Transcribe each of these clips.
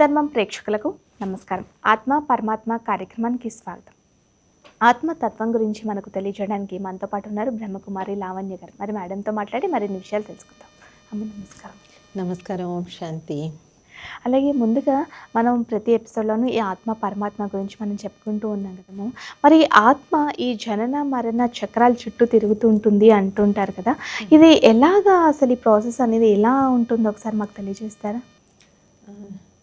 ధర్మం ప్రేక్షకులకు నమస్కారం. ఆత్మ పరమాత్మ కార్యక్రమానికి స్వాగతం. ఆత్మ తత్వం గురించి మనకు తెలియజేయడానికి మనతో పాటు ఉన్నారు బ్రహ్మకుమారి లావణ్య గారు. మరి మేడంతో మాట్లాడి మరిన్ని విషయాలు తెలుసుకుందాం. అమ్మ నమస్కారం. నమస్కారం ఓం శాంతి. అలాగే ముందుగా మనం ప్రతి ఎపిసోడ్లోనూ ఈ ఆత్మ పరమాత్మ గురించి మనం చెప్పుకుంటూ ఉన్నాం కదము మరి ఆత్మ ఈ జనన మరణ చక్రాల చుట్టూ తిరుగుతూ ఉంటుంది అంటుంటారు కదా. ఇది ఎలాగా అసలు ఈ ప్రాసెస్ అనేది ఎలా ఉంటుందో ఒకసారి మాకు తెలియజేస్తారా?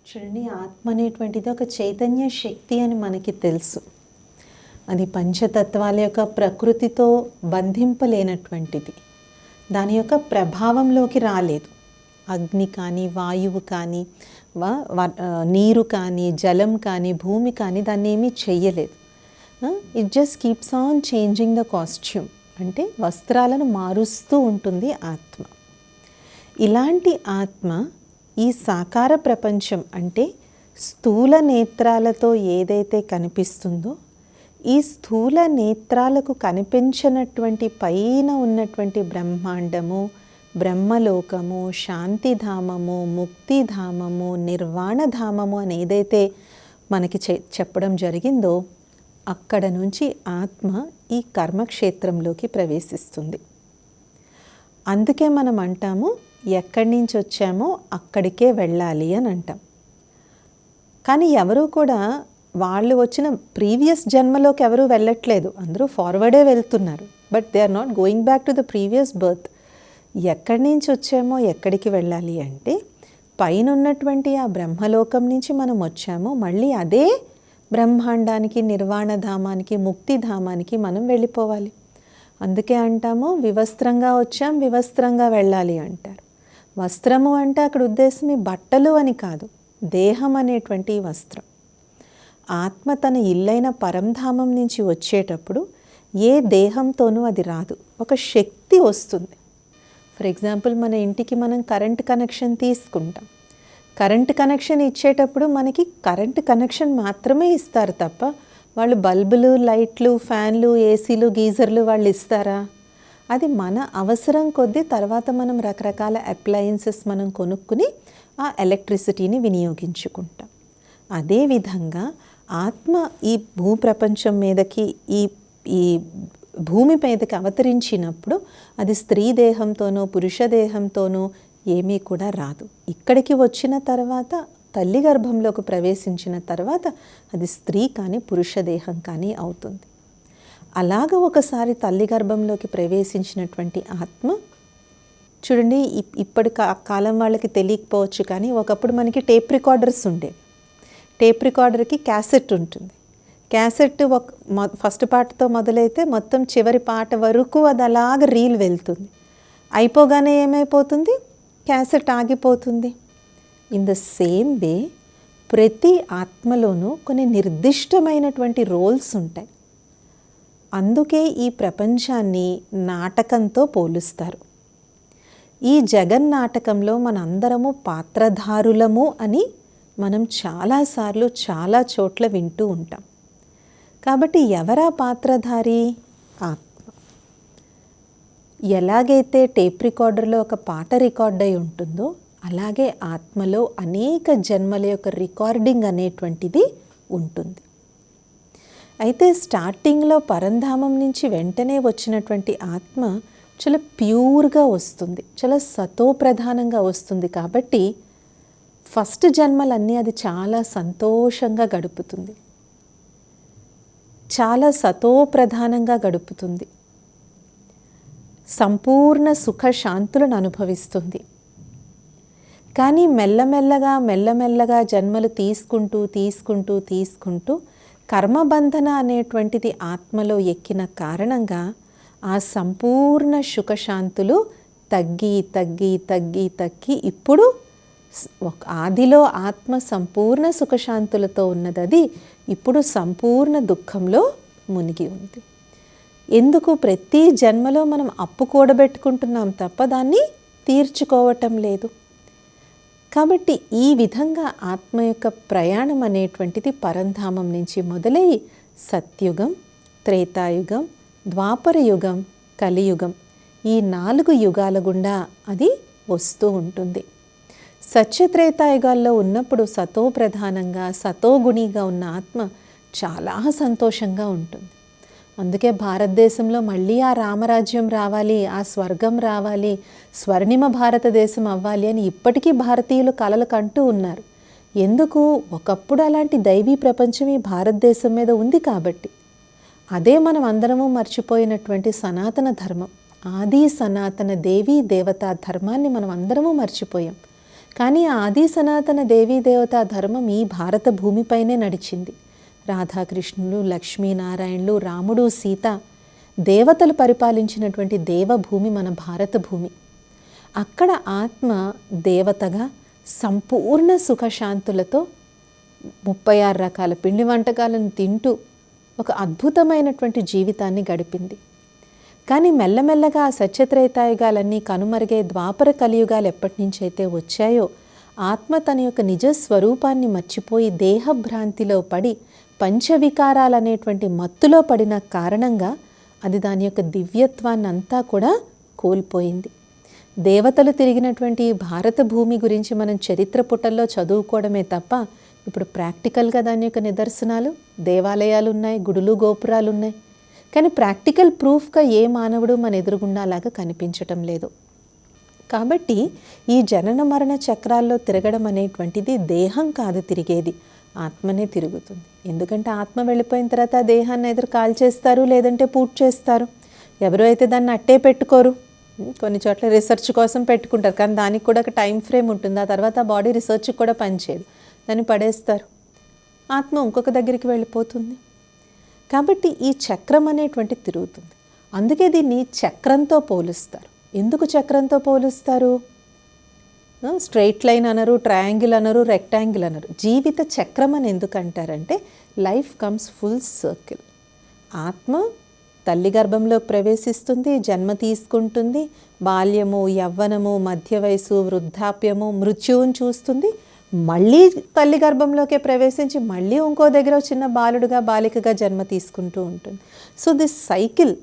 చూడండి ఆత్మ అనేటువంటిది ఒక చైతన్య శక్తి అని మనకి తెలుసు. అది పంచతత్వాల యొక్క ప్రకృతితో బంధింపలేనటువంటిది. దాని యొక్క ప్రభావంలోకి రాలేదు. అగ్ని కానీ వాయువు కానీ వ- నీరు కానీ జలం కానీ భూమి కానీ దాన్ని ఏమీ చెయ్యలేదు. It just keeps on changing the costume అంటే వస్త్రాలను మారుస్తూ ఉంటుంది ఆత్మ. ఇలాంటి ఆత్మ ఈ సాకార ప్రపంచం అంటే స్థూల నేత్రాలతో ఏదైతే కనిపిస్తుందో ఈ స్థూల నేత్రాలకు కనిపించినటువంటి పైన ఉన్నటువంటి బ్రహ్మాండము బ్రహ్మలోకము శాంతిధామము ముక్తిధామము నిర్వాణధామము అని ఏదైతే మనకి చె చెప్పడం జరిగిందో అక్కడ నుంచి ఆత్మ ఈ కర్మక్షేత్రంలోకి ప్రవేశిస్తుంది. అందుకే మనం అంటాము ఎక్కడి నుంచి వచ్చామో అక్కడికే వెళ్ళాలి అని అంటాం. కానీ ఎవరూ కూడా వాళ్ళు వచ్చిన ప్రీవియస్ జన్మలోకి ఎవరూ వెళ్ళట్లేదు. అందరూ ఫార్వర్డే వెళ్తున్నారు. But they are not going back to the previous birth ఎక్కడి నుంచి వచ్చామో ఎక్కడికి వెళ్ళాలి అంటే పైన ఉన్నటువంటి ఆ బ్రహ్మలోకం నుంచి మనం వచ్చామో మళ్ళీ అదే బ్రహ్మాండానికి నిర్వాణధామానికి ముక్తిధామానికి మనం వెళ్ళిపోవాలి. అందుకే అంటాము వివస్త్రంగా వచ్చాం వివస్త్రంగా వెళ్ళాలి అంటారు. వస్త్రము అంటే అక్కడ ఉద్దేశం ఈ బట్టలు అని కాదు దేహం అనేటువంటి వస్త్రం. ఆత్మ తన ఇల్లైన పరంధామం నుంచి వచ్చేటప్పుడు ఏ దేహంతోనూ అది రాదు ఒక శక్తి వస్తుంది. ఫర్ ఎగ్జాంపుల్ మన ఇంటికి మనం కరెంట్ కనెక్షన్ తీసుకుంటాం. కరెంట్ కనెక్షన్ ఇచ్చేటప్పుడు మనకి కరెంట్ కనెక్షన్ మాత్రమే ఇస్తారు తప్ప వాళ్ళు బల్బులు లైట్లు ఫ్యాన్లు ఏసీలు గీజర్లు వాళ్ళు ఇస్తారా? అది మన అవసరం కొద్దీ తర్వాత మనం రకరకాల అప్లయన్సెస్ మనం కొనుక్కుని ఆ ఎలక్ట్రిసిటీని వినియోగించుకుంటాం. అదేవిధంగా ఆత్మ ఈ భూప్రపంచం మీదకి ఈ ఈ భూమి మీదకి అవతరించినప్పుడు అది స్త్రీ దేహంతోనో పురుష దేహంతోనో ఏమీ కూడా రాదు. ఇక్కడికి వచ్చిన తర్వాత తల్లి గర్భంలోకి ప్రవేశించిన తర్వాత అది స్త్రీ కానీ పురుష దేహం కానీ అవుతుంది. అలాగ ఒకసారి తల్లి గర్భంలోకి ప్రవేశించినటువంటి ఆత్మ చూడండి ఇప్- ఇప్పటి కాలం వాళ్ళకి తెలియకపోవచ్చు కానీ ఒకప్పుడు మనకి టేప్ రికార్డర్స్ ఉండే. టేప్ రికార్డర్కి క్యాసెట్ ఉంటుంది. క్యాసెట్ ఒక ఫస్ట్ పాటతో మొదలైతే మొత్తం చివరి పాట వరకు అది అలాగ రీల్ వెళ్తుంది. అయిపోగానే ఏమైపోతుంది? క్యాసెట్ ఆగిపోతుంది. ఇన్ ద సేమ్ వే ప్రతి ఆత్మలోనూ కొన్ని నిర్దిష్టమైనటువంటి రోల్స్ ఉంటాయి. అందుకే ఈ ప్రపంచాన్ని నాటకంతో పోలుస్తారు. ఈ జగన్నాటకంలో మనందరము పాత్రధారులము అని మనం చాలాసార్లు చాలా చోట్ల వింటూ ఉంటాం. కాబట్టి ఎవరా పాత్రధారి? ఆత్మ. ఎలాగైతే టేప్ రికార్డర్లో ఒక పాట రికార్డ్ అయి ఉంటుందో అలాగే ఆత్మలో అనేక జన్మల యొక్క రికార్డింగ్ అనేటువంటిది ఉంటుంది. అయితే స్టార్టింగ్లో పరంధామం నుంచి వెంటనే వచ్చినటువంటి ఆత్మ చాలా ప్యూర్గా వస్తుంది చాలా సతోప్రధానంగా వస్తుంది కాబట్టి ఫస్ట్ జన్మలన్నీ అది చాలా సంతోషంగా గడుపుతుంది. చాలా సతోప్రధానంగా గడుపుతుంది. సంపూర్ణ సుఖ శాంతులను అనుభవిస్తుంది. కానీ మెల్లమెల్లగా మెల్లమెల్లగా జన్మలు తీసుకుంటూ తీసుకుంటూ తీసుకుంటూ కర్మబంధన అనేటువంటిది ఆత్మలో ఎక్కిన కారణంగా ఆ సంపూర్ణ సుఖశాంతులు తగ్గి తగ్గి తగ్గి తగ్గి ఇప్పుడు ఒక ఆదిలో ఆత్మ సంపూర్ణ సుఖశాంతులతో ఉన్నది అది ఇప్పుడు సంపూర్ణ దుఃఖంలో మునిగి ఉంది. ఎందుకు ప్రతి జన్మలో మనం అప్పు కూడబెట్టుకుంటున్నాం తప్ప దాన్ని తీర్చుకోవటం లేదు. కాబట్టి ఈ విధంగా ఆత్మ యొక్క ప్రయాణం అనేటువంటిది పరంధామం నుంచి మొదలై సత్యుగం త్రేతాయుగం ద్వాపర యుగం కలియుగం ఈ నాలుగు యుగాల గుండా అది వస్తూ ఉంటుంది. సత్యత్రేతాయుగాల్లో ఉన్నప్పుడు సతో ప్రధానంగా సతోగుణిగా ఉన్న ఆత్మ చాలా సంతోషంగా ఉంటుంది. అందుకే భారతదేశంలో మళ్ళీ ఆ రామరాజ్యం రావాలి ఆ స్వర్గం రావాలి స్వర్ణిమ భారతదేశం అవ్వాలి అని ఇప్పటికీ భారతీయులు కలలు కంటూ ఉన్నారు. ఎందుకు? ఒకప్పుడు అలాంటి దైవీ ప్రపంచం ఈ భారతదేశం మీద ఉంది కాబట్టి. అదే మనం అందరము మర్చిపోయినటువంటి సనాతన ధర్మం. ఆది సనాతన దేవీ దేవతా ధర్మాన్ని మనం అందరము మర్చిపోయాం. కానీ ఆది సనాతన దేవీ దేవతా ధర్మం ఈ భారత భూమిపైనే నడిచింది. రాధాకృష్ణులు లక్ష్మీనారాయణులు రాముడు సీత దేవతలు పరిపాలించినటువంటి దేవభూమి మన భారత భూమి. అక్కడ ఆత్మ దేవతగా సంపూర్ణ సుఖశాంతులతో ముప్పై ఆరు రకాల పిండి వంటకాలను తింటూ ఒక అద్భుతమైనటువంటి జీవితాన్ని గడిపింది. కానీ మెల్లమెల్లగా ఆ సత్యత్రేతాయుగాలన్నీ కనుమరుగే ద్వాపర కలియుగాలు ఎప్పటి నుంచి అయితే వచ్చాయో ఆత్మ తన యొక్క నిజ స్వరూపాన్ని మర్చిపోయి దేహభ్రాంతిలో పడి పంచవికారాలనేటువంటి మత్తులో పడిన కారణంగా అది దాని యొక్క దివ్యత్వాన్ని అంతా కూడా కోల్పోయింది. దేవతలు తిరిగినటువంటి భారత భూమి గురించి మనం చరిత్ర పుటల్లో చదువుకోవడమే తప్ప ఇప్పుడు ప్రాక్టికల్గా దాని యొక్క నిదర్శనాలు దేవాలయాలు ఉన్నాయి గుడులు గోపురాలు ఉన్నాయి కానీ ప్రాక్టికల్ ప్రూఫ్గా ఏ మానవుడు మన ఎదురుగుండాలాగా కనిపించటం లేదు. కాబట్టి ఈ జనన మరణ చక్రాల్లో తిరగడం అనేటువంటిది దేహం కాదు తిరిగేది ఆత్మనే తిరుగుతుంది. ఎందుకంటే ఆత్మ వెళ్ళిపోయిన తర్వాత దేహాన్ని ఎదురు కాల్చేస్తారు లేదంటే పూట్ చేస్తారు ఎవరు అయితే దాన్ని అట్టే పెట్టుకోరు. కొన్ని చోట్ల రీసెర్చ్ కోసం పెట్టుకుంటారు. కానీ దానికి కూడా ఒక టైం ఫ్రేమ్ ఉంటుంది. ఆ తర్వాత బాడీ రీసెర్చ్కి కూడా పనిచేయదు. దాన్ని పడేస్తారు. ఆత్మ ఇంకొక దగ్గరికి వెళ్ళిపోతుంది. కాబట్టి ఈ చక్రం అనేటువంటి తిరుగుతుంది. అందుకే దీన్ని చక్రంతో పోలుస్తారు. ఎందుకు చక్రంతో పోలుస్తారు? స్ట్రైట్ లైన్ అనరు ట్రయాంగిల్ అనరు రెక్టాంగిల్ అనరు. జీవిత చక్రం అని ఎందుకంటారంటే లైఫ్ కమ్స్ ఫుల్ సర్కిల్ ఆత్మ తల్లి గర్భంలో ప్రవేశిస్తుంది జన్మ తీసుకుంటుంది బాల్యము యవ్వనము మధ్య వయసు వృద్ధాప్యము మృత్యువును చూస్తుంది. మళ్ళీ తల్లి గర్భంలోకే ప్రవేశించి మళ్ళీ ఇంకో దగ్గర చిన్న బాలుడుగా బాలికగా జన్మ తీసుకుంటూ ఉంటుంది. So this cycle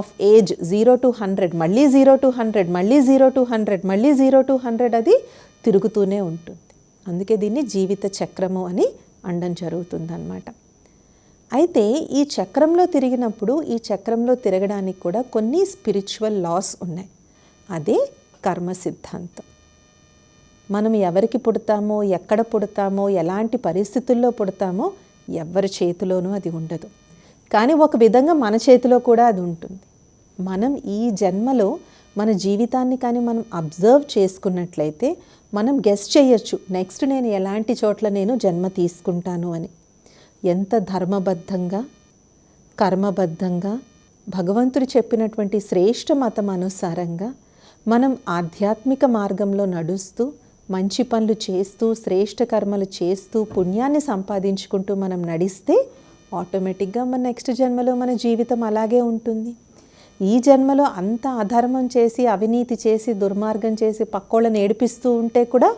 of age zero to hundred మళ్ళీ జీరో టు హండ్రెడ్ మళ్ళీ జీరో టు హండ్రెడ్ మళ్ళీ జీరో టు హండ్రెడ్ అది తిరుగుతూనే ఉంటుంది. అందుకే దీన్ని జీవిత చక్రము అని అనడం జరుగుతుందన్నమాట. అయితే ఈ చక్రంలో తిరిగినప్పుడు ఈ చక్రంలో తిరగడానికి కూడా కొన్ని స్పిరిచువల్ లాస్ ఉన్నాయి. అదే కర్మ సిద్ధాంతం. మనం ఎవరికి పుడతామో ఎక్కడ పుడతామో ఎలాంటి పరిస్థితుల్లో పుడతామో ఎవరి చేతిలోనూ అది ఉండదు. కానీ ఒక విధంగా మన చేతిలో కూడా అది ఉంటుంది. మనం ఈ జన్మలో మన జీవితాన్ని కానీ మనం అబ్జర్వ్ చేసుకున్నట్లయితే మనం గెస్ చేయొచ్చు నెక్స్ట్ నేను ఎలాంటి చోట్ల నేను జన్మ తీసుకుంటాను అని. ఎంత ధర్మబద్ధంగా కర్మబద్ధంగా భగవంతుడు చెప్పినటువంటి శ్రేష్ఠ మతం అనుసారంగా మనం ఆధ్యాత్మిక మార్గంలో నడుస్తూ మంచి పనులు చేస్తూ శ్రేష్ఠ కర్మలు చేస్తూ పుణ్యాన్ని సంపాదించుకుంటూ మనం నడిస్తే ఆటోమేటిక్గా మన నెక్స్ట్ జన్మలో మన జీవితం అలాగే ఉంటుంది. ఈ జన్మలో అంత అధర్మం చేసి అవినీతి చేసి దుర్మార్గం చేసి పక్కోళ్ళని ఏడిపిస్తూ ఉంటే కూడా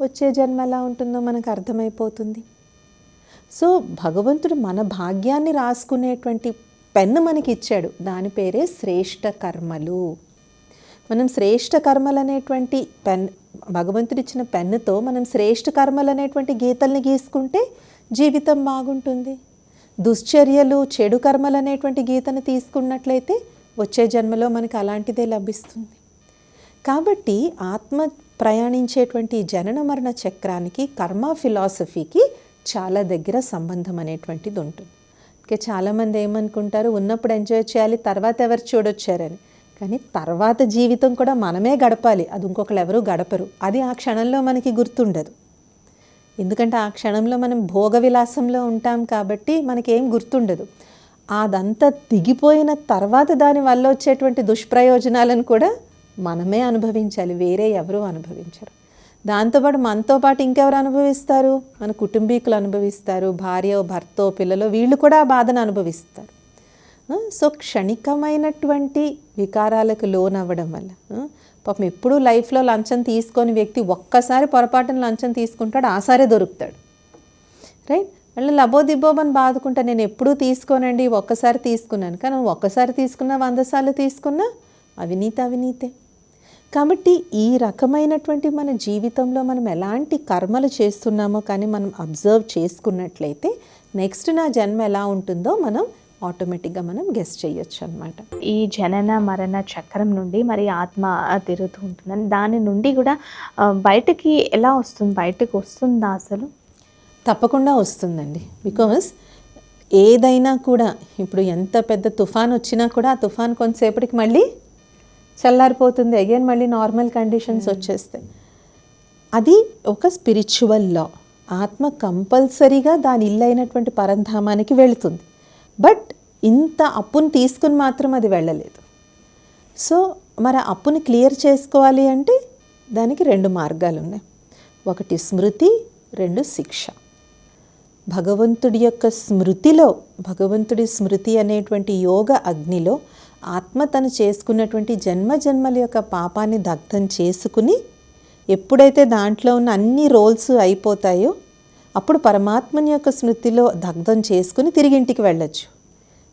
వచ్చే జన్మ ఎలా ఉంటుందో మనకు అర్థమైపోతుంది. సో భగవంతుడు మన భాగ్యాన్ని రాసుకునేటువంటి పెన్ను మనకి ఇచ్చాడు దాని పేరే శ్రేష్ఠ కర్మలు. మనం శ్రేష్ఠ కర్మలు అనేటువంటి పెన్ భగవంతుడు ఇచ్చిన పెన్నుతో మనం శ్రేష్ఠ కర్మలు అనేటువంటి గీతల్ని గీసుకుంటే జీవితం బాగుంటుంది. దుశ్చర్యలు చెడు కర్మలు అనేటువంటి గీతను తీసుకున్నట్లయితే వచ్చే జన్మలో మనకు అలాంటిదే లభిస్తుంది. కాబట్టి ఆత్మ ప్రయాణించేటువంటి జనన మరణ చక్రానికి కర్మ ఫిలాసఫీకి చాలా దగ్గర సంబంధం అనేటువంటిది ఉంటుంది. ఇంకా చాలామంది ఏమనుకుంటారు ఉన్నప్పుడు ఎంజాయ్ చేయాలి తర్వాత ఎవరు చూడొచ్చారని. కానీ తర్వాత జీవితం కూడా మనమే గడపాలి. అది ఇంకొకరు ఎవరు గడపరు. అది ఆ క్షణంలో మనకి గుర్తుండదు. ఎందుకంటే ఆ క్షణంలో మనం భోగ విలాసంలో ఉంటాం కాబట్టి మనకేం గుర్తుండదు. అదంతా దిగిపోయిన తర్వాత దాని వల్ల వచ్చేటువంటి దుష్ప్రయోజనాలను కూడా మనమే అనుభవించాలి. వేరే ఎవరు అనుభవించరు. దాంతోపాటు మనతో పాటు ఇంకెవరు అనుభవిస్తారు? మన కుటుంబీకులు అనుభవిస్తారు. భార్య భర్తో పిల్లలు వీళ్ళు కూడా ఆ బాధను అనుభవిస్తారు. సో క్షణికమైనటువంటి వికారాలకు లోనవ్వడం వల్ల పాపం ఎప్పుడూ లైఫ్లో లంచం తీసుకొని వ్యక్తి ఒక్కసారి పొరపాటున లంచం తీసుకుంటాడు ఆసారే దొరుకుతాడు. రైట్? మళ్ళీ లబో దిబ్బోమని బాదుకుంటా నేను ఎప్పుడూ తీసుకోనండి ఒక్కసారి తీసుకున్నాను. కానీ ఒక్కసారి తీసుకున్నా వంద సార్లు తీసుకున్నా అవినీతి అవినీతే. కాబట్టి ఈ రకమైనటువంటి మన జీవితంలో మనం ఎలాంటి కర్మలు చేస్తున్నామో కానీ మనం అబ్జర్వ్ చేసుకున్నట్లయితే నెక్స్ట్ నా జన్మ ఎలా ఉంటుందో మనం ఆటోమేటిక్గా మనం గెస్ట్ చేయొచ్చు అనమాట ఈ జనన మరణ చక్రం నుండి మరి ఆత్మ తిరుగుతూ ఉంటుందని దాని నుండి కూడా బయటకి ఎలా వస్తుంది? బయటకు వస్తుందా అసలు? తప్పకుండా వస్తుందండి. బికాస్ ఏదైనా కూడా ఇప్పుడు ఎంత పెద్ద తుఫాన్ వచ్చినా కూడా ఆ తుఫాన్ కొంతసేపటికి మళ్ళీ చల్లారిపోతుంది. అగైన్ మళ్ళీ నార్మల్ కండిషన్స్ వచ్చేస్తాయి. అది ఒక స్పిరిచువల్ లా ఆత్మ కంపల్సరీగా దాని ఇల్లు అయినటువంటి పరంధామానికి వెళుతుంది. బట్ ఇంత అప్పును తీసుకుని మాత్రం అది వెళ్ళలేదు. సో మరి అప్పుని క్లియర్ చేసుకోవాలి అంటే దానికి రెండు మార్గాలు ఉన్నాయి ఒకటి స్మృతి రెండు శిక్ష. భగవంతుడి యొక్క స్మృతిలో భగవంతుడి స్మృతి అనేటువంటి యోగ అగ్నిలో ఆత్మ తను చేసుకున్నటువంటి జన్మ జన్మల యొక్క పాపాన్ని దగ్ధం చేసుకుని ఎప్పుడైతే దాంట్లో ఉన్న అన్ని రోల్స్ అయిపోతాయో అప్పుడు పరమాత్మని యొక్క స్మృతిలో దగ్ధం చేసుకుని తిరిగి ఇంటికి వెళ్ళొచ్చు.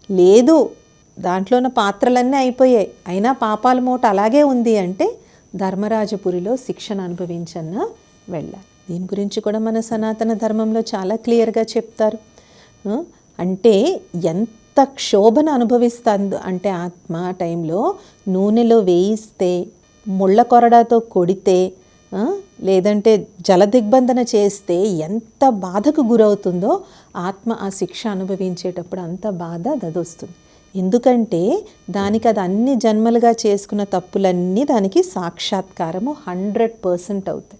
లేదు దాంట్లో ఉన్న పాత్రలన్నీ అయిపోయాయి. అయినా పాపాల మూట అలాగే ఉంది అంటే ధర్మరాజపురిలో శిక్షణ అనుభవించన్న వెళ్ళాలి దీని గురించి కూడా మన సనాతన ధర్మంలో చాలా క్లియర్గా చెప్తారు. అంటే ఎంత క్షోభను అనుభవిస్తుంది అంటే ఆత్మ ఆ టైంలో నూనెలో వేయిస్తే ముళ్ళ కొరడాతో కొడితే లేదంటే జల దిగ్బంధన చేస్తే ఎంత బాధకు గురవుతుందో ఆత్మ ఆ శిక్ష అనుభవించేటప్పుడు అంత బాధ దదొస్తుంది ఎందుకంటే దానికి అది అన్ని జన్మలుగా చేసుకున్న తప్పులన్నీ దానికి సాక్షాత్కారము హండ్రెడ్ పర్సెంట్ అవుతాయి.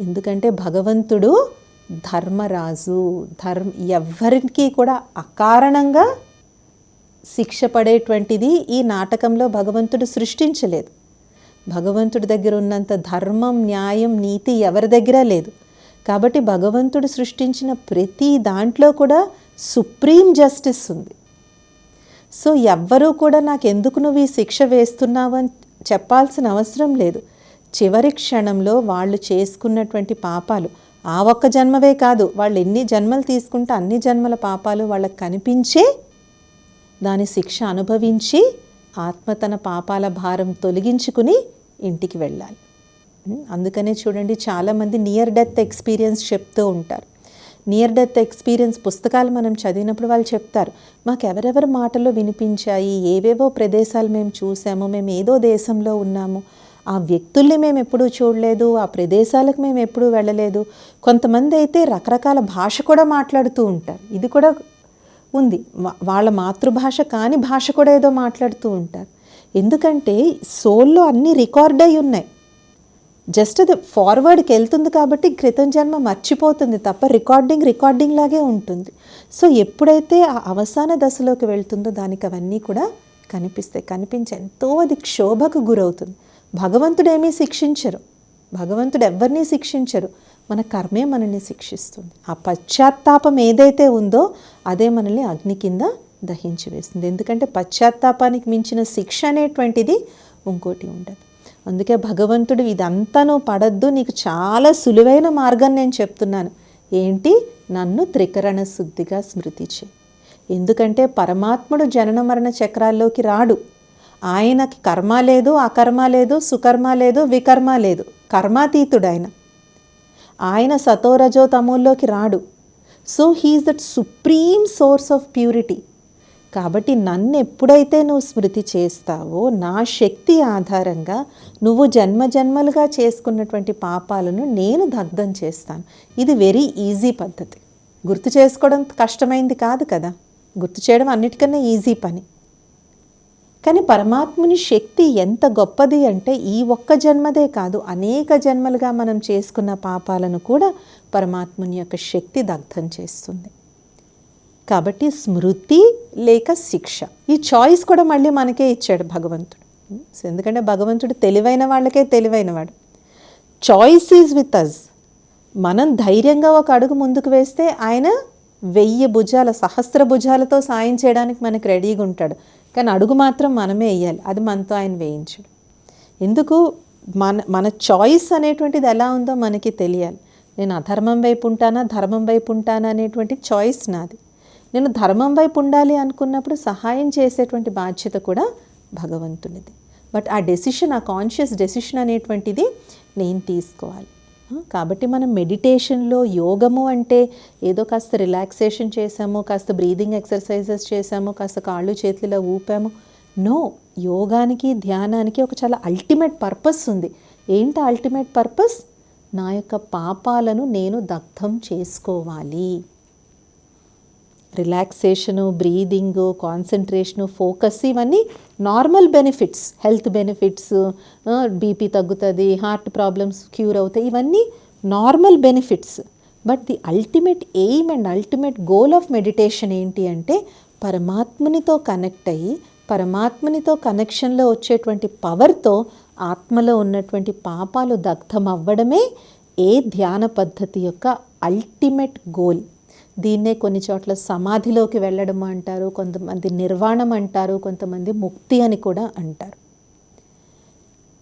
ఎందుకంటే భగవంతుడు ధర్మరాజు ధర్మ ఎవ్వరికి కూడా అకారణంగా శిక్ష పడేటువంటిది ఈ నాటకంలో భగవంతుడు సృష్టించలేదు. భగవంతుడి దగ్గర ఉన్నంత ధర్మం న్యాయం నీతి ఎవరి దగ్గర లేదు. కాబట్టి భగవంతుడు సృష్టించిన ప్రతి దాంట్లో కూడా సుప్రీం జస్టిస్ ఉంది. సో ఎవ్వరూ కూడా నాకు ఎందుకు నువ్వు ఈ శిక్ష వేస్తున్నావు అని చెప్పాల్సిన అవసరం లేదు. చివరి క్షణంలో వాళ్ళు చేసుకున్నటువంటి పాపాలు ఆ ఒక్క జన్మవే కాదు వాళ్ళు ఎన్ని జన్మలు తీసుకుంటే అన్ని జన్మల పాపాలు వాళ్ళకి కనిపించే దాని శిక్ష అనుభవించి ఆత్మ తన పాపాల భారం తొలగించుకుని ఇంటికి వెళ్ళాలి. అందుకనే చూడండి చాలామంది నియర్ డెత్ ఎక్స్పీరియన్స్ చెప్తూ ఉంటారు. నియర్ డెత్ ఎక్స్పీరియన్స్ పుస్తకాలు మనం చదివినప్పుడు వాళ్ళు చెప్తారు మాకు ఎవరెవరి మాటలు వినిపించాయి? ఏవేవో ప్రదేశాలు మేము చూసాము మేము ఏదో దేశంలో ఉన్నాము. ఆ వ్యక్తుల్ని మేము ఎప్పుడూ చూడలేదు ఆ ప్రదేశాలకు మేము ఎప్పుడూ వెళ్ళలేదు. కొంతమంది అయితే రకరకాల భాష కూడా మాట్లాడుతూ ఉంటారు. ఇది కూడా ఉంది. వాళ్ళ మాతృభాష కాని భాష కూడా ఏదో మాట్లాడుతూ ఉంటారు. ఎందుకంటే సోల్లో అన్నీ రికార్డ్ అయి ఉన్నాయి. జస్ట్ అది ఫార్వర్డ్కి వెళ్తుంది కాబట్టి క్రితం జన్మ మర్చిపోతుంది తప్ప రికార్డింగ్ రికార్డింగ్ లాగే ఉంటుంది. సో ఎప్పుడైతే ఆ అవసాన దశలోకి వెళ్తుందో దానికి అవన్నీ కూడా కనిపిస్తాయి. కనిపించి ఎంతో అది క్షోభకు గురవుతుంది. భగవంతుడు ఏమీ శిక్షించరు. భగవంతుడు ఎవరిని శిక్షించరు. మన కర్మే మనల్ని శిక్షిస్తుంది. ఆ పశ్చాత్తాపం ఏదైతే ఉందో అదే మనల్ని అగ్ని కింద దహించి వేస్తుంది. ఎందుకంటే పశ్చాత్తాపానికి మించిన శిక్ష అనేటువంటిది ఇంకోటి ఉండదు. అందుకే భగవంతుడు ఇదంతా నువ్వు పడద్దు. నీకు చాలా సులువైన మార్గం నేను చెప్తున్నాను. ఏంటి? నన్ను త్రికరణ శుద్ధిగా స్మృతి చేయి. ఎందుకంటే పరమాత్ముడు జనన మరణ చక్రాల్లోకి రాడు. ఆయనకి కర్మ లేదు అకర్మ లేదు సుకర్మ లేదు వికర్మ లేదు. కర్మాతీతుడు ఆయన ఆయన సతోరజో తమోల్లోకి రాడు so he is that supreme source of purity కాబట్టి నన్ను ఎప్పుడైతే నువ్వు స్మృతి చేస్తావో నా శక్తి ఆధారంగా నువ్వు జన్మ జన్మలుగా చేసుకున్నటువంటి పాపాలను నేను దగ్ధం చేస్తాను. ఇది వెరీ ఈజీ పద్ధతి. గుర్తు చేసుకోవడం కష్టమైంది కాదు కదా? గుర్తు చేయడం అన్నిటికన్నా ఈజీ పని. కానీ పరమాత్ముని శక్తి ఎంత గొప్పది అంటే ఈ ఒక్క జన్మదే కాదు అనేక జన్మలుగా మనం చేసుకున్న పాపాలను కూడా పరమాత్ముని యొక్క శక్తి దగ్ధం చేస్తుంది. కాబట్టి స్మృతి లేక శిక్ష. ఈ చాయిస్ కూడా మళ్ళీ మనకే ఇచ్చాడు భగవంతుడు. ఎందుకంటే భగవంతుడు తెలివైన వాళ్ళకే తెలివైనవాడు. చాయిస్ ఈజ్ విత్ అస్ మనం ధైర్యంగా ఒక అడుగు ముందుకు వేస్తే ఆయన వెయ్యి భుజాల సహస్ర భుజాలతో సాయం చేయడానికి మనకి రెడీగా ఉంటాడు. కానీ అడుగు మాత్రం మనమే వేయాలి. అది మనతో ఆయన వేయించడు. ఎందుకు? మన మన చాయిస్ అనేటువంటిది ఎలా ఉందో మనకి తెలియాలి. నేను అధర్మం వైపు ఉంటానా? ధర్మం వైపు ఉంటానా అనేటువంటి చాయిస్ నాది. నేను ధర్మం వైపు ఉండాలి అనుకున్నప్పుడు సహాయం చేసేటువంటి బాధ్యత కూడా భగవంతునిది. బట్ ఆ డెసిషన్ ఆ కాన్షియస్ డెసిషన్ అనేటువంటిది నేను తీసుకోవాలి. కాబట్టి మనం మెడిటేషన్లో యోగము అంటే ఏదో కాస్త రిలాక్సేషన్ చేసాము కాస్త బ్రీదింగ్ ఎక్సర్సైజెస్ చేసాము కాస్త కాళ్ళు చేతులు ఊపాము. నో యోగానికి ధ్యానానికి ఒక చాలా అల్టిమేట్ పర్పస్ ఉంది. ఏంటి అల్టిమేట్ పర్పస్ నా యొక్క పాపాలను నేను దగ్ధం చేసుకోవాలి. రిలాక్సేషను బ్రీదింగ్ కాన్సన్ట్రేషను ఫోకస్ ఇవన్నీ normal benefits health benefits BP తగ్గుతుంది హార్ట్ ప్రాబ్లమ్స్ క్యూర్ అవుతాయి ఇవన్నీ normal benefits. But the ultimate aim and ultimate goal of meditation ఏంటి అంటే పరమాత్మనితో కనెక్ట్ అయ్యి పరమాత్మనితో కనెక్షన్లో వచ్చేటువంటి పవర్తో ఆత్మలో ఉన్నటువంటి పాపాలు దగ్ధం అవ్వడమే ఏ ధ్యాన పద్ధతి యొక్క అల్టిమేట్ గోల్. దీన్నే కొన్ని చోట్ల సమాధిలోకి వెళ్ళడం అంటారు కొంతమంది నిర్వాణం అంటారు కొంతమంది ముక్తి అని కూడా అంటారు.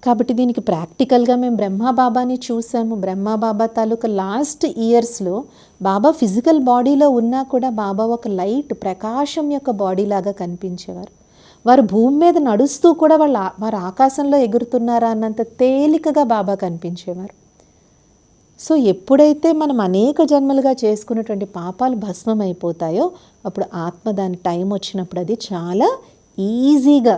కాబట్టి దీనికి ప్రాక్టికల్గా మేము బ్రహ్మా బాబాని చూసాము. బ్రహ్మా బాబా తాలూకా లాస్ట్ ఇయర్స్లో బాబా ఫిజికల్ బాడీలో ఉన్నా కూడా బాబా ఒక లైట్ ప్రకాశం యొక్క బాడీ లాగా కనిపించేవారు. వారు భూమి మీద నడుస్తూ కూడా వాళ్ళ వారు ఆకాశంలో ఎగురుతున్నారా అన్నంత తేలికగా బాబా కనిపించేవారు. సో ఎప్పుడైతే మనం అనేక జన్మలుగా చేసుకున్నటువంటి పాపాలు భస్మం అయిపోతాయో అప్పుడు ఆత్మ దాని టైం వచ్చినప్పుడు అది చాలా ఈజీగా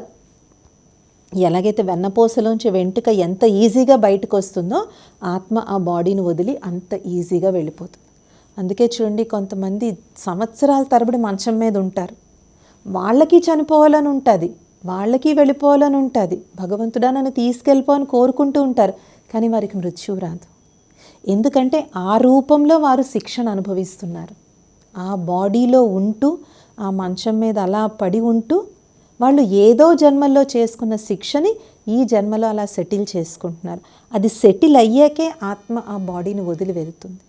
ఎలాగైతే వెన్నపూసలోంచి వెంటుక ఎంత ఈజీగా బయటకు వస్తుందో ఆత్మ ఆ బాడీని వదిలి అంత ఈజీగా వెళ్ళిపోతుంది. అందుకే చూడండి కొంతమంది సంవత్సరాల తరబడి మంచం మీద ఉంటారు. వాళ్ళకి చనిపోవాలని ఉంటుంది వాళ్ళకి వెళ్ళిపోవాలని ఉంటుంది. భగవంతుడా నన్ను తీసుకెళ్ళిపో అని కోరుకుంటూ ఉంటారు కానీ వారికి మృత్యువు రాదు. ఎందుకంటే ఆ రూపంలో వారు శిక్షను అనుభవిస్తున్నారు. ఆ బాడీలో ఉంటూ ఆ మంచం మీద అలా పడి ఉంటూ వాళ్ళు ఏదో జన్మల్లో చేసుకున్న శిక్షని ఈ జన్మలో అలా సెటిల్ చేసుకుంటున్నారు. అది సెటిల్ అయ్యాకే ఆత్మ ఆ బాడీని వదిలి వెళ్తుంది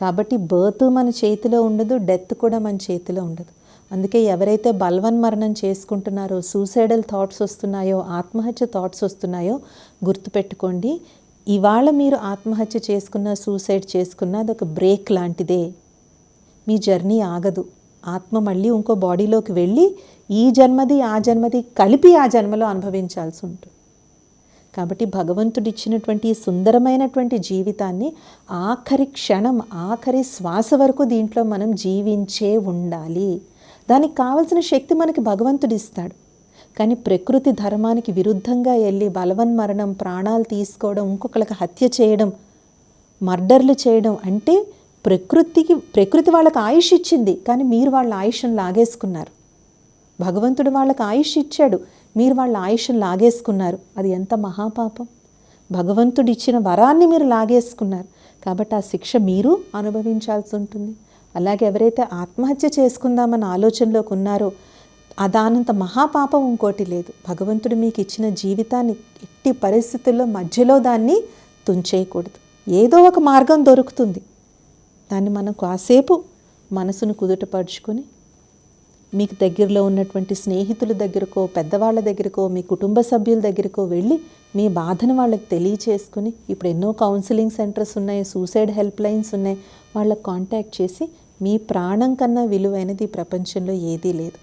కాబట్టి బర్త్ మన చేతిలో ఉండదు డెత్ కూడా మన చేతిలో ఉండదు. అందుకే ఎవరైతే బల్వన్ మరణం చేసుకుంటున్నారో సూసైడల్ థాట్స్ వస్తున్నాయో ఆత్మహత్య థాట్స్ వస్తున్నాయో గుర్తుపెట్టుకోండి ఇవాళ మీరు ఆత్మహత్య చేసుకున్న సూసైడ్ చేసుకున్న అదొక బ్రేక్ లాంటిదే. మీ జర్నీ ఆగదు. ఆత్మ మళ్ళీ ఇంకో బాడీలోకి వెళ్ళి ఈ జన్మది ఆ జన్మది కలిపి ఆ జన్మలో అనుభవించాల్సి ఉంటుంది. కాబట్టి భగవంతుడు ఇచ్చినటువంటి సుందరమైనటువంటి జీవితాన్ని ఆఖరి క్షణం ఆఖరి శ్వాస వరకు దీంట్లో మనం జీవించే ఉండాలి. దానికి కావలసిన శక్తి మనకి భగవంతుడు ఇస్తాడు కానీ ప్రకృతి ధర్మానికి విరుద్ధంగా వెళ్ళి బలవన్మరణం ప్రాణాలు తీసుకోవడం ఇంకొకరికి హత్య చేయడం మర్డర్లు చేయడం అంటే ప్రకృతికి ప్రకృతి వాళ్ళకి ఆయుష్ ఇచ్చింది. కానీ మీరు వాళ్ళ ఆయుష్ను లాగేసుకున్నారు. భగవంతుడు వాళ్ళకి ఆయుష్ ఇచ్చాడు. మీరు వాళ్ళ ఆయుష్ను లాగేసుకున్నారు. అది ఎంత మహాపాపం. భగవంతుడు ఇచ్చిన వరాన్ని మీరు లాగేసుకున్నారు. కాబట్టి ఆ శిక్ష మీరు అనుభవించాల్సి ఉంటుంది. అలాగే ఎవరైతే ఆత్మహత్య చేసుకుందామన్న ఆలోచనలోకి ఉన్నారో అదానంత మహాపాపం ఇంకోటి లేదు. భగవంతుడు మీకు ఇచ్చిన జీవితాన్ని ఎట్టి పరిస్థితుల్లో మధ్యలో దాన్ని తుంచేయకూడదు. ఏదో ఒక మార్గం దొరుకుతుంది. దాన్ని మనం కాసేపు మనసును కుదుటపరుచుకొని మీకు దగ్గరలో ఉన్నటువంటి స్నేహితుల దగ్గరకో పెద్దవాళ్ళ దగ్గరకో మీ కుటుంబ సభ్యుల దగ్గరకో వెళ్ళి మీ బాధను వాళ్ళకి తెలియచేసుకుని ఇప్పుడు ఎన్నో కౌన్సిలింగ్ సెంటర్స్ ఉన్నాయి సూసైడ్ హెల్ప్ లైన్స్ ఉన్నాయి వాళ్ళకి కాంటాక్ట్ చేసి మీ ప్రాణం కన్నా విలువైనది ప్రపంచంలో ఏదీ లేదు.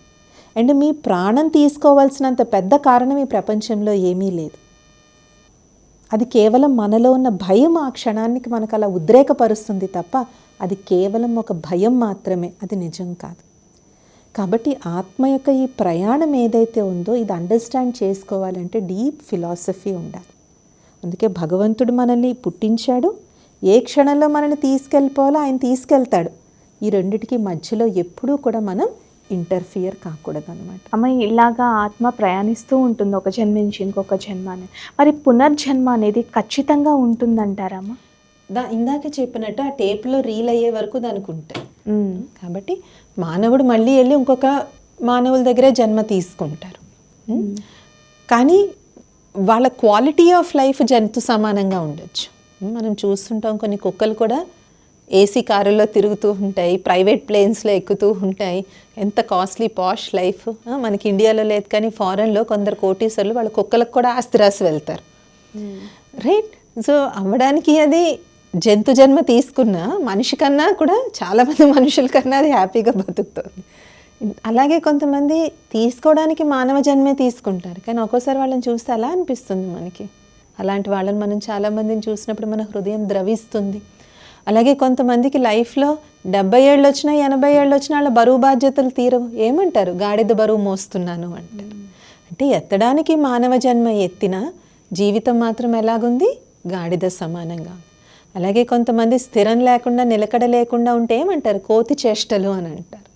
అండ్ మీ ప్రాణం తీసుకోవాల్సినంత పెద్ద కారణం ఈ ప్రపంచంలో ఏమీ లేదు. అది కేవలం మనలో ఉన్న భయం ఆ క్షణానికి మనకు అలా ఉద్రేకపరుస్తుంది తప్ప అది కేవలం ఒక భయం మాత్రమే అది నిజం కాదు. కాబట్టి ఆత్మ యొక్క ఈ ప్రయాణం ఏదైతే ఉందో ఇది అండర్స్టాండ్ చేసుకోవాలంటే డీప్ ఫిలాసఫీ ఉండాలి. అందుకే భగవంతుడు మనల్ని పుట్టించాడు ఏ క్షణంలో మనల్ని తీసుకెళ్ళిపోవాలో ఆయన తీసుకెళ్తాడు. ఈ రెండిటికి మధ్యలో ఎప్పుడూ కూడా మనం ఇంటర్ఫియర్ కాకూడదు అనమాట అమ్మ ఇలాగా ఆత్మ ప్రయాణిస్తూ ఉంటుంది. ఒక జన్మ నుంచి ఇంకొక జన్మ అని. మరి పునర్జన్మ అనేది ఖచ్చితంగా ఉంటుందంటారమ్మా దా ఇందాక చెప్పినట్టు ఆ టేప్లో రీల్ అయ్యే వరకు దానికి ఉంటాయి. కాబట్టి మానవుడు మళ్ళీ వెళ్ళి ఇంకొక మానవుల దగ్గరే జన్మ తీసుకుంటారు? కానీ వాళ్ళ క్వాలిటీ ఆఫ్ లైఫ్ జంతు సమానంగా ఉండొచ్చు? మనం చూస్తుంటాం కొన్ని కుక్కలు కూడా ఏసీ కారుల్లో తిరుగుతూ ఉంటాయి ప్రైవేట్ ప్లేన్స్లో ఎక్కుతూ ఉంటాయి. ఎంత కాస్ట్లీ పాష్ లైఫ్. మనకి ఇండియాలో లేదు కానీ ఫారెన్లో కొందరు కోటీసర్లు వాళ్ళ కుక్కలకు కూడా ఆస్తి రాసి వెళ్తారు. రైట్? సో అవ్వడానికి అది జంతు జన్మ తీసుకున్న మనిషి కన్నా కూడా చాలామంది మనుషుల కన్నా అది హ్యాపీగా బతుకుతుంది. అలాగే కొంతమంది తీసుకోవడానికి మానవ జన్మే తీసుకుంటారు. కానీ ఒక్కోసారి వాళ్ళని చూస్తే అలా అనిపిస్తుంది మనకి. అలాంటి వాళ్ళని మనం చాలామందిని చూసినప్పుడు మన హృదయం ద్రవిస్తుంది. అలాగే కొంతమందికి లైఫ్లో డెబ్బై ఏళ్ళు వచ్చినా ఎనభై ఏళ్ళు వచ్చినా వాళ్ళ బరువు బాధ్యతలు తీరవు. ఏమంటారు? గాడిద బరువు మోస్తున్నాను అంటారు. అంటే ఎత్తడానికి మానవ జన్మ ఎత్తిన జీవితం మాత్రం ఎలాగుంది? గాడిద సమానంగా అలాగే కొంతమంది స్థిరం లేకుండా నిలకడ లేకుండా ఉంటే ఏమంటారు? కోతి చేష్టలు అని అంటారు.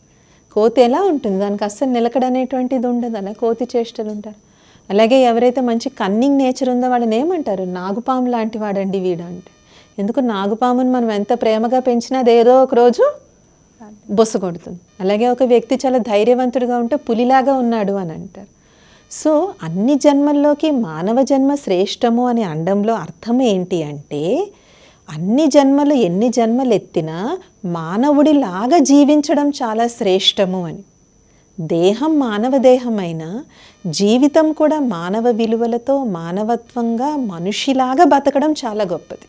కోతి ఎలా ఉంటుంది? దానికి అస్సలు నిలకడ అనేటువంటిది ఉండదు అలా కోతి చేష్టలు ఉంటారు. అలాగే ఎవరైతే మంచి కన్నింగ్ నేచర్ ఉందో వాళ్ళని ఏమంటారు? నాగుపాము లాంటి వాడండి వీడు అంటే ఎందుకు నాగుపాముని మనం ఎంత ప్రేమగా పెంచినా అది ఏదో ఒక రోజు బొస్స కొడుతుంది. అలాగే ఒక వ్యక్తి చాలా ధైర్యవంతుడిగా ఉంటే పులిలాగా ఉన్నాడు అని అంటారు. సో అన్ని జన్మల్లోకి మానవ జన్మ శ్రేష్టము అనే అండంలో అర్థం ఏంటి అంటే అన్ని జన్మలు ఎన్ని జన్మలు ఎత్తినా మానవుడిలాగా జీవించడం చాలా శ్రేష్టము అని. దేహం మానవ దేహమైన జీవితం కూడా మానవ విలువలతో మానవత్వంగా మనిషిలాగా బతకడం చాలా గొప్పది.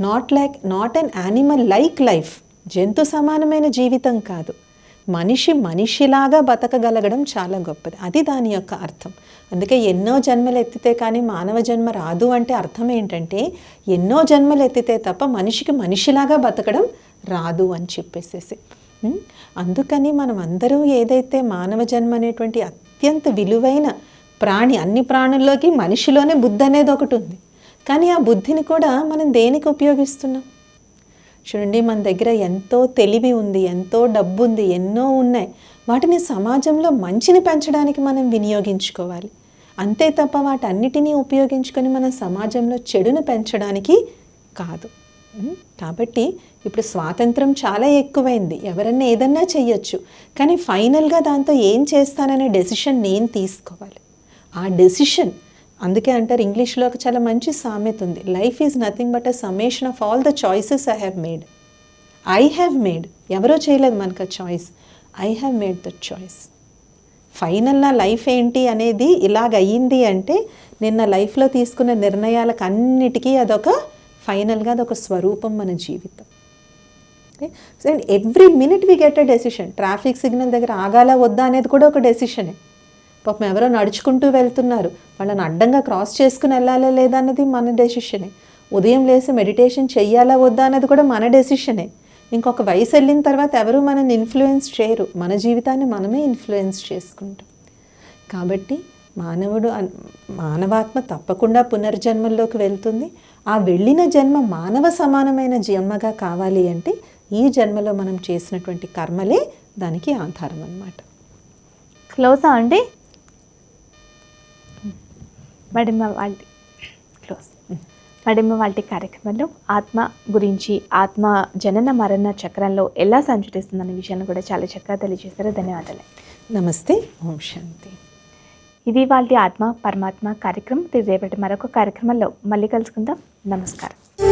Not like not an animal like life జంతు సమానమైన జీవితం కాదు. మనిషి మనిషిలాగా బతకగలగడం చాలా గొప్పది. అది దాని యొక్క అర్థం. అందుకే ఎన్నో జన్మలు ఎత్తితే కానీ మానవ జన్మ రాదు అంటే అర్థం ఏంటంటే ఎన్నో జన్మలు ఎత్తితే తప్ప మనిషికి మనిషిలాగా బతకడం రాదు అని చెప్పేసేసి. అందుకని మనం అందరూ ఏదైతే మానవ జన్మ అనేటువంటి అత్యంత విలువైన ప్రాణి అన్ని ప్రాణుల్లోకి మనిషిలోనే బుద్ధి అనేది ఒకటి ఉంది. కానీ ఆ బుద్ధిని కూడా మనం దేనికి ఉపయోగిస్తున్నాం? చూడండి మన దగ్గర ఎంతో తెలివి ఉంది ఎంతో డబ్బు ఉంది ఎన్నో ఉన్నాయి. వాటిని సమాజంలో మంచిని పెంచడానికి మనం వినియోగించుకోవాలి. అంతే తప్ప వాటన్నిటినీ ఉపయోగించుకొని మన సమాజంలో చెడును పెంచడానికి కాదు. కాబట్టి ఇప్పుడు స్వాతంత్రం చాలా ఎక్కువైంది. ఎవరన్నా ఏదన్నా చెయ్యొచ్చు. కానీ ఫైనల్గా దాంతో ఏం చేస్తాననే డెసిషన్ నేను తీసుకోవాలి. ఆ డెసిషన్ అందుకే అంటారు ఇంగ్లీష్లో ఒక చాలా మంచి సామెత ఉంది. Life is nothing but a summation of all the choices I have made I have made ఎవరో చేయలేదు మనకు ఆ choice I have made that choice final నా లైఫ్ ఏంటి అనేది ఇలాగ అయ్యింది అంటే నిన్న లైఫ్లో తీసుకున్న నిర్ణయాలకు అన్నిటికీ అదొక ఫైనల్గా అదొక స్వరూపం మన జీవితం. Okay so and every minute we get a decision traffic signal దగ్గర ఆగాల వద్దా అనేది కూడా ఒక డెసిషనే పాపం ఎవరో నడుచుకుంటూ వెళ్తున్నారు. వాళ్ళని అడ్డంగా క్రాస్ చేసుకుని వెళ్ళాలా లేదా అన్నది మన డెసిషనే ఉదయం లేసి మెడిటేషన్ చెయ్యాలా వద్దా అన్నది కూడా మన డెసిషనే ఇంకొక వయసు వెళ్ళిన తర్వాత ఎవరు మనల్ని ఇన్ఫ్లుయెన్స్ చేయరు. మన జీవితాన్ని మనమే ఇన్ఫ్లుయెన్స్ చేసుకుంటాం. కాబట్టి మానవుడు మానవాత్మ తప్పకుండా పునర్జన్మల్లోకి వెళ్తుంది. ఆ వెళ్ళిన జన్మ మానవ సమానమైన జన్మగా కావాలి అంటే ఈ జన్మలో మనం చేసినటువంటి కర్మలే దానికి ఆధారం అన్నమాట. క్లోజా అండి? మడిమ వాళ్ళ క్లోజ్. మడిమ వాళ్ళ కార్యక్రమంలో ఆత్మ గురించి ఆత్మ జనన మరణ చక్రంలో ఎలా సంచరిస్తుందనే విషయాన్ని కూడా చాలా చక్కగా తెలియజేశారు. ధన్యవాదాలు. నమస్తే. ఓం శాంతి. ఇది వాళ్ళ ఆత్మ పరమాత్మ కార్యక్రమం. రేపటి మరొక కార్యక్రమంలో మళ్ళీ కలుసుకుందాం. నమస్కారం.